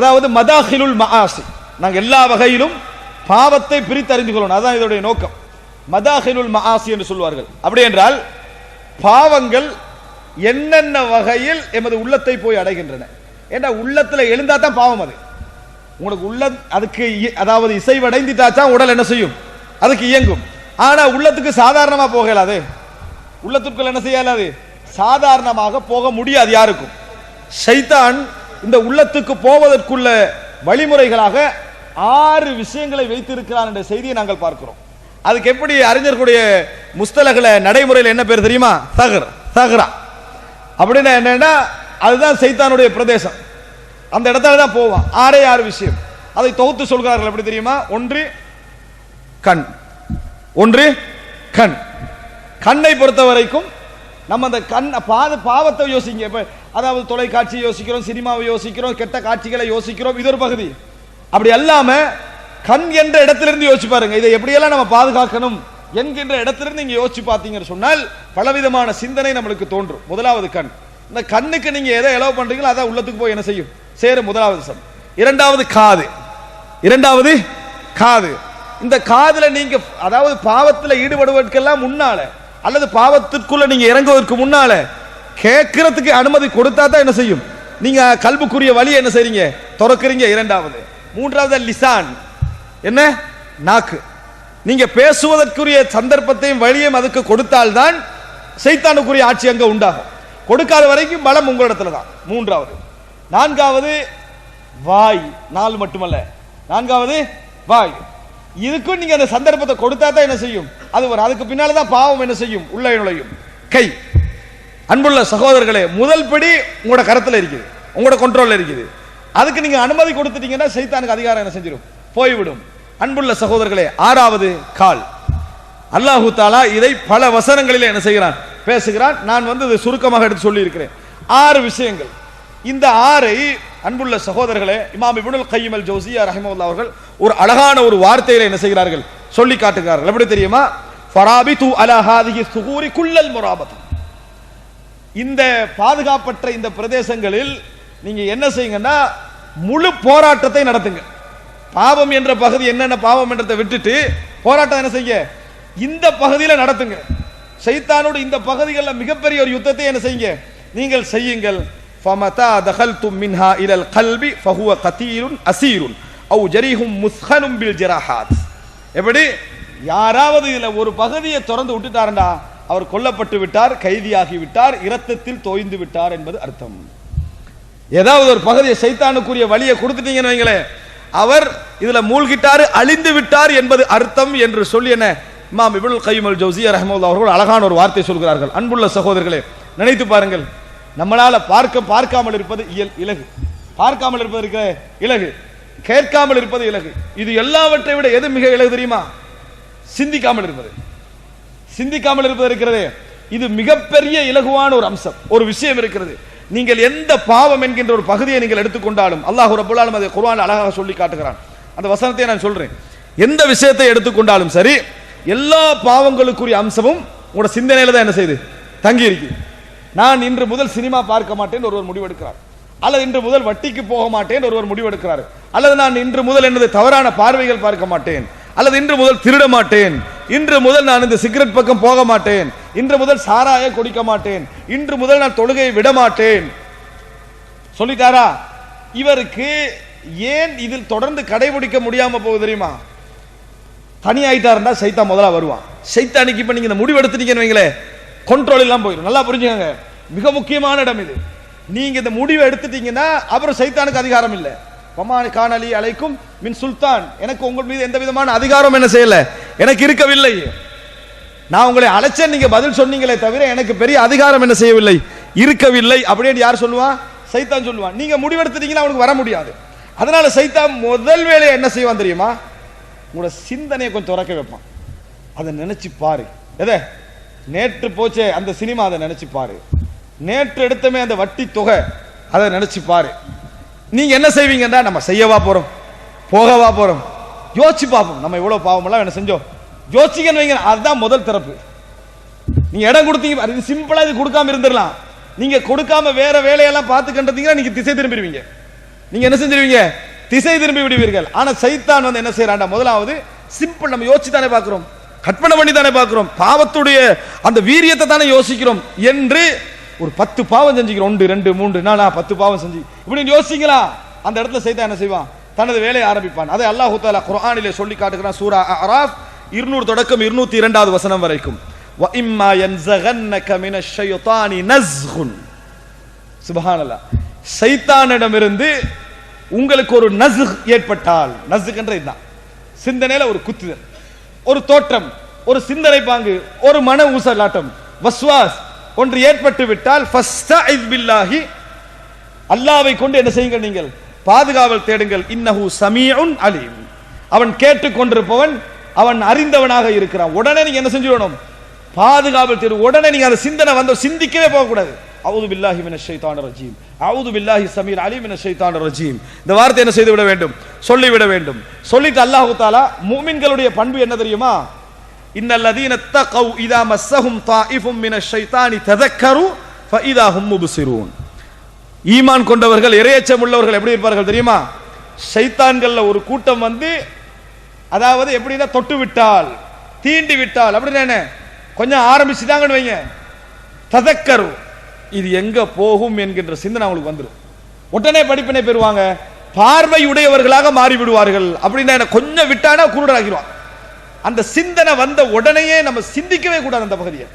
அதாவது மதாஹிலுல் மஆசி. நாங்கள் எல்லா வகையிலும் பாவத்தை பிரித்தறிந்து கொள்ளணும் அதான் இதோடைய நோக்கம். மதாஹிலுல் மஆசி என்று சொல்வார்கள். அப்படி என்றால் பாவங்கள் என்னென்ன வகையில் எமது உள்ளத்தை போய் அடைகின்றன? ஏன்னா உள்ளத்துல எழுந்தா தான் பாவம் அது. உங்களுக்கு உள்ள அதுக்கு இ- அதாவது இசைவடைந்துட்டாச்சா உடல் என்ன செய்யும்? அதுக்கு இயங்கும். ஆனால் உள்ளத்துக்கு சாதாரணமா போக இயலாது. உள்ளத்துக்குள்ள என்ன செய்யலாது சாதாரணமாக போக முடியாது யாருக்கும். சைத்தான் இந்த உள்ளத்துக்கு போவதற்குள்ள வழிமுறைகளாக ஆறு விஷயங்களை வைத்திருக்கிறான் என்ற செய்தியை நாங்கள் பார்க்கிறோம். அதுக்கு எப்படி அறிஞர்களுடைய முஸ்தலகல நடைமுறையில் என்ன பேர் தெரியுமா? தகர் தகரா. அப்படின்னா என்னன்னா அதுதான் சைத்தானுடைய பிரதேசம். அந்த இடத்துல தான் போவான். ஆறே ஆறு விஷயம். அதை தொகுத்து சொல்கிறார்கள். எப்படி தெரியுமா? ஒன்று கண். ஒன்று கண். கண்ணை பொறுத்த வரைக்கும் நம்ம அந்த கண் பாத பாவத்தை யோசிங்க. இப்போ அதாவது தொலைக்காட்சியை யோசிக்கிறோம் சினிமாவை யோசிக்கிறோம் கெட்ட காட்சிகளை யோசிக்கிறோம் இது ஒரு பகுதி. அப்படி அல்லாம கண் என்ற இடத்திலிருந்து யோசிச்சு பாருங்க. இதை எப்படியெல்லாம் நம்ம பாதுகாக்கணும் என்கின்ற இடத்திலிருந்து நீங்க யோசிச்சு பார்த்தீங்கன்னு சொன்னால் பலவிதமான சிந்தனை நம்மளுக்கு தோன்றும். முதலாவது கண். இந்த கண்ணுக்கு நீங்க எதை எலவு பண்றீங்களோ அதை உள்ளத்துக்கு போய் என்ன செய்யும்? சேரும் முதலாவது சம். இரண்டாவது காது. இரண்டாவது காது. இந்த காதுல நீங்க அதாவது பாவத்துல ஈடுபடுவதற்கெல்லாம் முன்னால அல்லது பாவத்திற்குள்ள நீங்க இறங்குவதற்கு முன்னால கேட்கறதுக்கு அனுமதி கொடுத்தா தான் என்ன செய்யும்? நீங்க கல்புக்குரிய வழி என்ன செய்றீங்க? திறக்கிறீங்க இரண்டாவது. மூன்றாவது லிசான். என்ன? நாக்கு. நீங்க பேசுவதற்குரிய சந்தர்ப்பத்தையும் வழியும் அதுக்கு கொடுத்தால்தான் சைத்தானுக்குரிய ஆட்சி அங்க உண்டாகும். கொடுக்காத வரைக்கும் பலம் உங்களிடத்துல தான். மூன்றாவது. நான்காவது வாய். நாலு மட்டுமல்ல. நான்காவது வாய். இதுக்கும் நீங்க அந்த சந்தர்ப்பத்தை கொடுத்தா தான் என்ன செய்யும்? அது வரும். அதுக்கு பின்னால தான் பாவம் என்ன செய்யும்? உள்ள நுழையும். கை. அன்புள்ள சகோதரர்களே முதல் படி உங்களோட கரத்தில் இருக்குது. உங்களோட கண்ட்ரோலில் இருக்குது. அதுக்கு நீங்க அனுமதி கொடுத்துட்டீங்கன்னா சைத்தானுக்கு அதிகாரம் என்ன செஞ்சிடும் போய்விடும். அன்புள்ள சகோதரர்களே ஆறாவது கால். அல்லாஹு தாலா இதை பல வசனங்களில் என்ன செய்கிறான்? பேசுகிறான். நான் வந்து இதை சுருக்கமாக எடுத்து சொல்லியிருக்கிறேன். ஆறு விஷயங்கள். இந்த ஆறை அன்புள்ள சகோதரர்களே இமாம் இபுனுல் கையம் அல் ஜௌசியா அவர்கள் ஒரு அழகான ஒரு வார்த்தையில என்ன செய்கிறார்கள்? சொல்லி காட்டுகிறார்கள். எப்படி தெரியுமா? ஃபராபி தூ அலஹாதிகி சுகூரி குள்ளல் முராபத். இந்த பாதுகாப்பற்ற இந்த பிரதேசங்களில் நீங்க என்ன செய்யுங்கன்னா முழு போராட்டத்தை நடத்துங்க. பாவம் என்ற பகுதி என்னென்ன பாவம் என்றதை விட்டுட்டு போராட்டம் என்ன செய்ய இந்த பகுதியில் நடத்துங்க. சைத்தானோடு இந்த பகுதிகளில் மிகப்பெரிய ஒரு யுத்தத்தை என்ன செய்யுங்க? நீங்கள் செய்யுங்கள். ஃபமதா தஹல் தும் மின்ஹா இலல் கல்வி ஃபஹுவ கதீருன் அசீருன். அவு ஜரீஹும் முஸ்ஹனும் பில் ஜராஹாத். எப்படி? யாராவது இதில் ஒரு பகுதியை திறந்து விட்டுட்டாருண்டா அவர் கொல்லப்பட்டு விட்டார் கைதியாகி விட்டார் இரத்தத்தில் தோய்ந்து விட்டார் என்பது அர்த்தம். ஏதாவது ஒரு பகுதியை சைத்தானுக்குரிய வழியை கொடுத்துட்டீங்கன்னு வைங்களேன் அவர் இதுல மூழ்கிட்டாரு அழிந்து விட்டார் என்பது அர்த்தம் என்று சொல்லி என்ன இமாம் இபுல் கைமல் அல் ஜௌசியா அவர்கள் அழகான ஒரு வார்த்தை சொல்கிறார்கள். அன்புள்ள சகோதரர்களே நினைத்து பாருங்கள் நம்மளால பார்க்க பார்க்காமல் இருப்பது இயல் இலகு. பார்க்காமல் இருப்பது இருக்க இலகு. கேட்காமல் இருப்பது இலகு. இது எல்லாவற்றை விட எது மிக இலகு தெரியுமா? சிந்திக்காமல் இருப்பது. சிந்திக்காமல் இருப்பது இருக்கிறதே. இது மிகப்பெரிய இலகுவான ஒரு அம்சம் ஒரு விஷயம் இருக்கிறது. நீங்கள் எந்த பாவம் என்கின்ற ஒரு பகுதியை நீங்கள் எடுத்துக்கொண்டாலும் அல்லாஹ் ரபுல்லாலும் அதை குர்வான் அழகாக சொல்லி காட்டுகிறான். அந்த வசனத்தை நான் சொல்றேன். எந்த விஷயத்தை எடுத்துக்கொண்டாலும் சரி எல்லா பாவங்களுக்குரிய அம்சமும் உங்களோட சிந்தனையில தான் என்ன செய்யுது? தங்கி இருக்கு நான் இன்று முதல் சினிமா பார்க்க மாட்டேன் ஒருவர் முடிவெடுக்கிறார். அல்லது இன்று முதல் வட்டிக்கு போக மாட்டேன் ஒருவர் முடிவெடுக்கிறார். அல்லது நான் இன்று முதல் எனது தவறான பார்வைகள் பார்க்க மாட்டேன். அல்லது இன்று முதல் திருட மாட்டேன். இன்று முதல் நான் இந்த சிகரெட் பக்கம் போக மாட்டேன். இன்று முதல் சாராய குடிக்க மாட்டேன். இன்று முதல் நான் தொழுகையை விட மாட்டேன். சொல்லிட்டாரா? இவருக்கு ஏன் இதில் தொடர்ந்து கடைபிடிக்க முடியாம போகுது தெரியுமா? தனி ஆயிட்டாருண்டா சைத்தா முதல்ல வருவான். சைத்தானுக்கு இப்ப நீங்க இந்த முடிவு எடுத்துட்டீங்கன்னு வைங்களேன் கண்ட்ரோல் எல்லாம் போயிடும் நல்லா புரிஞ்சுக்கங்க. மிக முக்கியமான இடம் இது. நீங்க இந்த முடிவை எடுத்துட்டீங்கன்னா அப்புறம் சைத்தானுக்கு அதிகாரம் இல்லை. பமான் காணலி அழைக்கும் மின் சுல்தான். எனக்கு உங்கள் மீது எந்த விதமான அதிகாரம் என்ன செய்யல. எனக்கு இருக்கவில்லை. நான் உங்களை அழைச்சேன் நீங்க பதில் சொன்னீங்களே தவிர எனக்கு பெரிய அதிகாரம் என்ன செய்யவில்லை. இருக்கவில்லை அப்படின்னு யார் சொல்லுவான் சைத்தான் சொல்லுவான் நீங்க முடிவெடுத்துட்டீங்கன்னா அவனுக்கு வர முடியாது. அதனால சைத்தான் முதல் வேலையை என்ன செய்வான் தெரியுமா? உங்களோட சிந்தனையை கொஞ்சம் துறக்க வைப்பான். அதை நினைச்சு பாரு. எதை? நேற்று போச்சே அந்த சினிமா அதை நினைச்சு பாரு. நேற்று எடுத்தமே அந்த வட்டி தொகை. அதை நினைச்சு பாரு. நீங்க என்ன செய்வீங்கன்னா நம்ம செய்யவா போறோம் போகவா போறோம். யோசிச்சு பார்ப்போம். நம்ம இவ்வளவு பாவமெல்லாம் என்ன செஞ்சோம்? யோசிக்கணும் வைங்க அதுதான் முதல் திறப்பு. நீங்கள் இடம் கொடுத்தீங்க இது சிம்பிளா இது கொடுக்காம இருந்துடலாம். நீங்க கொடுக்காம வேற வேலையெல்லாம் பார்த்து கண்டதீங்கன்னா நீங்க திசை திரும்பிடுவீங்க. நீங்க என்ன செஞ்சிருவீங்க? திசை திரும்பி விடுவீர்கள். ஆனா சைத்தான் வந்து என்ன செய்யறாண்டா முதலாவது சிம்பிள் நம்ம யோசிச்சு தானே பார்க்கிறோம். கற்பனை பண்ணி தானே பார்க்கிறோம். பாவத்துடைய அந்த வீரியத்தை தானே யோசிக்கிறோம். என்று ஒரு பத்து பாவம் செஞ்சுக்கிறோம் ஒன்று ரெண்டு மூன்று நானா பத்து பாவம் செஞ்சு. இப்படின்னு யோசிங்களா? அந்த இடத்துல செய்தா என்ன செய்வான்? தனது வேலையை ஆரம்பிப்பான். அதை அல்லாஹு தாலா குரானிலே சொல்லி காட்டுகிறான் சூரா அராஃப் இருநூறு தொடக்கம் இருநூத்தி இரண்டாவது வசனம் வரைக்கும். இம்மா என் ஜகன்ன கமின ஷயோதானி நஸ்குன். சுபஹானல்லா சைத்தானிடமிருந்து உங்களுக்கு ஒரு நசு ஏற்பட்டால் நசுகன்ற இதுதான். சிந்தனையில ஒரு குத்துதல். ஒரு தோற்றம் ஒரு சிந்தனை பாங்கு ஒரு மன ஊசலாட்டம் வஸ்வாஸ் ஒன்று ஏற்பட்டு விட்டால் பில்லாஹி. அல்லாவை கொண்டு என்ன செய்யுங்கள் நீங்கள்? பாதுகாவல் தேடுங்கள். இன்னஹு சமீஉன் அலீம். அவன் கேட்டுக் கொண்டிருப்பவன் அவன் அறிந்தவனாக இருக்கிறான். உடனே நீங்க என்ன செஞ்சிடணும்? பாதுகாவல் தேடு. உடனே நீங்க அந்த சிந்தனை வந்து சிந்திக்கவே போகக்கூடாது. அவுது பில்லாஹி மின ஷைத்தானிர் ரஜீம். அவுது பில்லாஹி சமீர் அலி மின ஷைத்தானிர் ரஜீம். இந்த வார்த்தை என்ன செய்து விட வேண்டும்? சொல்லிவிட வேண்டும். சொல்லிட்டு அல்லாஹு தாலா மூமின்களுடைய பண்பு என்ன தெரியுமா? இன்னல்லதீன தகவ் இதா மஸ்ஸஹும் தாயிஃபும் மினஷ் ஷைத்தானி ததக்கரு ஃபஇதா ஹும் முப்சிரூன். ஈமான் கொண்டவர்கள் இரையச்சம் உள்ளவர்கள் எப்படி இருப்பார்கள் தெரியுமா? ஷைத்தான்கள்ல ஒரு கூட்டம் வந்து அதாவது எப்படின்னா தொட்டு விட்டால் தீண்டி விட்டால் அப்படின்னு என்ன? கொஞ்சம் ஆரம்பிச்சுட்டாங்கன்னு வைங்க. ததக்கரு இது எங்க போகும்? என்கின்ற சிந்தனை அவங்களுக்கு வந்துடும் உடனே படிப்பினை பெறுவாங்க. பார்வையுடையவர்களாக மாறிவிடுவார்கள். அப்படின்னா என்ன? கொஞ்சம் விட்டானா குருடராகிடுவான் அந்த சிந்தனை வந்த உடனேயே நம்ம சிந்திக்கவே கூடாது அந்த பகுதியை.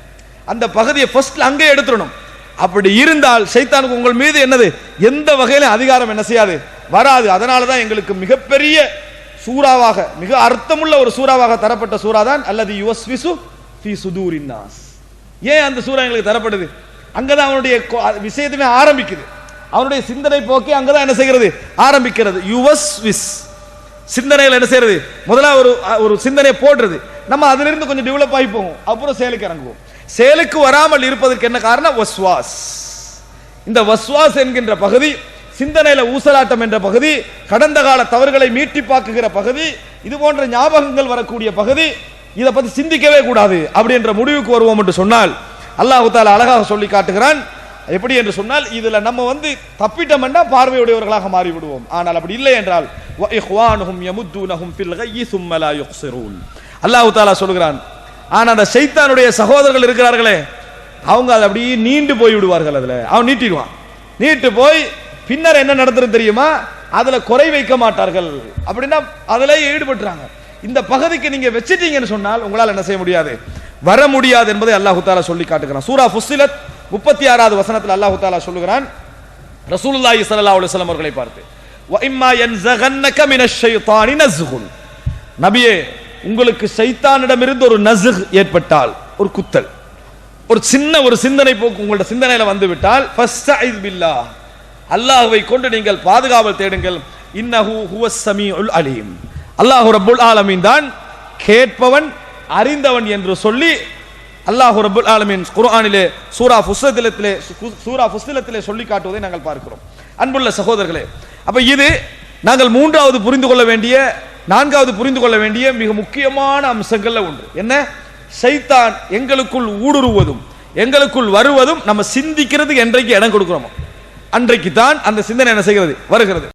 அந்த பகுதியை ஃபர்ஸ்ட்ல அங்கே எடுத்துடணும். அப்படி இருந்தால் சைத்தானுக்கு உங்கள் மீது என்னது? எந்த வகையிலும் அதிகாரம் என்ன செய்யாது? வராது. அதனால தான் எங்களுக்கு மிகப்பெரிய சூறாவாக மிக அர்த்தமுள்ள ஒரு சூறாவாக தரப்பட்ட சூறா தான் அல்லது யுவஸ்விசு ஃபி சுதூரின்னாஸ் ஏன் அந்த சூறா எங்களுக்கு தரப்படுது? அங்கதான் அவனுடைய விஷயத்துமே ஆரம்பிக்குது. அவனுடைய சிந்தனை போக்கே அங்கதான் என்ன செய்கிறது? ஆரம்பிக்கிறது. யுவஸ்விஸ். சிந்தனைகள் என்ன செய்யறது? முதல்ல ஒரு ஒரு சிந்தனையை போடுறது. நம்ம அதிலிருந்து கொஞ்சம் டெவலப் ஆகி போகும். அப்புறம் செயலுக்கு இறங்குவோம். செயலுக்கு வராமல் இருப்பதற்கு என்ன காரணம் வஸ்வாஸ். இந்த வஸ்வாஸ் என்கின்ற பகுதி சிந்தனையில ஊசலாட்டம் என்ற பகுதி கடந்த கால தவறுகளை மீட்டி பார்க்குகிற பகுதி இது போன்ற ஞாபகங்கள் வரக்கூடிய பகுதி இதை பத்தி சிந்திக்கவே கூடாது அப்படி என்ற முடிவுக்கு வருவோம் என்று சொன்னால் அல்லாஹு தால அழகாக சொல்லி காட்டுகிறான். எப்படி என்று சொன்னால் இதுல நம்ம வந்து தப்பிட்டோம்னா பார்வையுடையவர்களாக மாறிவிடுவோம். ஆனால் அப்படி இல்லை என்றால் இஹ்வானுஹும் யமுத்தூனஹும் ஃபில் கய்யி சும்ம லா யுக்ஸிரூன் அல்லாஹ் தாலா சொல்கிறான் ஆனா அந்த சைத்தானுடைய சகோதரர்கள் இருக்கிறார்களே அவங்க அதை அப்படியே நீண்டு போய் விடுவார்கள் அதுல. அவன் நீட்டிடுவான். நீட்டு போய் பின்னர் என்ன நடந்துரும் தெரியுமா? அதுல குறை வைக்க மாட்டார்கள். அப்படின்னா அதுல ஈடுபட்டுறாங்க. இந்த பகுதிக்கு நீங்க வச்சிட்டீங்கன்னு சொன்னால் உங்களால் என்ன செய்ய முடியாது. வர முடியாது என்பதை அல்லாஹு தாலா சொல்லி காட்டுகிறான். சூரா ஃபுஸ்ஸிலத் முப்பத்தி ஆறாவது வசனத்தில் அல்லாஹு தாலா சொல்லுகிறான் ரசூலுல்லாஹி சல்லா அலுவலம் அவர்களை பார்த்து நபியே உங்களுக்கு சைத்தானிடமிருந்து ஒரு நசுக் ஏற்பட்டால் ஒரு குத்தல். ஒரு சின்ன ஒரு சிந்தனை போக்கு உங்களோட சிந்தனையில வந்து விட்டால் அல்லாஹுவை கொண்டு நீங்கள் பாதுகாவல் தேடுங்கள். இன்னஹு ஹுவஸ் சமீஉல் அலீம். அல்லாஹு ரப்புல் ஆலமீன் தான் கேட்பவன் அறிந்தவன் என்று சொல்லி அல்லாஹு ரபுல் ஆலமீன் குர்ஆனிலே சூரா ஃபுஸ்ஸலத்திலே சூரா ஃபுஸ்ஸலத்திலே சொல்லி காட்டுவதை நாங்கள் பார்க்கிறோம். அன்புள்ள சகோதரர்களே அப்ப இது நாங்கள் மூன்றாவது புரிந்து கொள்ள வேண்டிய நான்காவது புரிந்து கொள்ள வேண்டிய மிக முக்கியமான அம்சங்கள்ல ஒன்று. என்ன? சைத்தான் எங்களுக்குள் ஊடுருவதும் எங்களுக்குள் வருவதும் நம்ம சிந்திக்கிறதுக்கு என்றைக்கு இடம் கொடுக்கிறோமோ அன்றைக்கு தான் அந்த சிந்தனை என்ன செய்கிறது? வருகிறது.